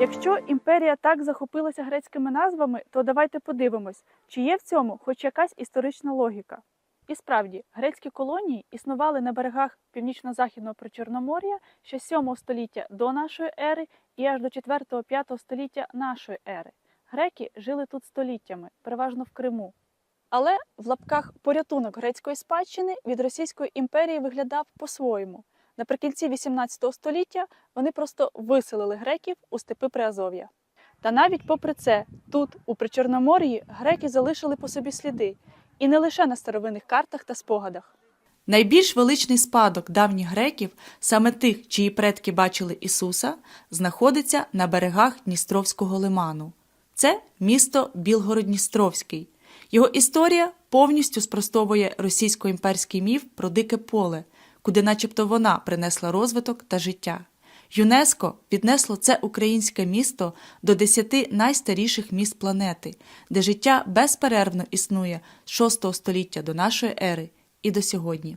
Якщо імперія так захопилася грецькими назвами, то давайте подивимось, чи є в цьому хоч якась історична логіка. І справді, грецькі колонії існували на берегах північно-західного Причорномор'я ще з 7 століття до нашої ери і аж до 4-5 століття нашої ери. Греки жили тут століттями, переважно в Криму. Але в лапках порятунок грецької спадщини від Російської імперії виглядав по-своєму. Наприкінці 18 століття вони просто виселили греків у степи Приазов'я. Та навіть попри це, тут, у Причорномор'ї, греки залишили по собі сліди, і не лише на старовинних картах та спогадах. Найбільш величний спадок давніх греків, саме тих, чиї предки бачили Ісуса, знаходиться на берегах Дністровського лиману. Це місто Білгород-Дністровський. Його історія повністю спростовує російсько-імперський міф про дике поле, куди начебто вона принесла розвиток та життя. ЮНЕСКО віднесло це українське місто до десяти найстаріших міст планети, де життя безперервно існує з 6 століття до нашої ери і до сьогодні.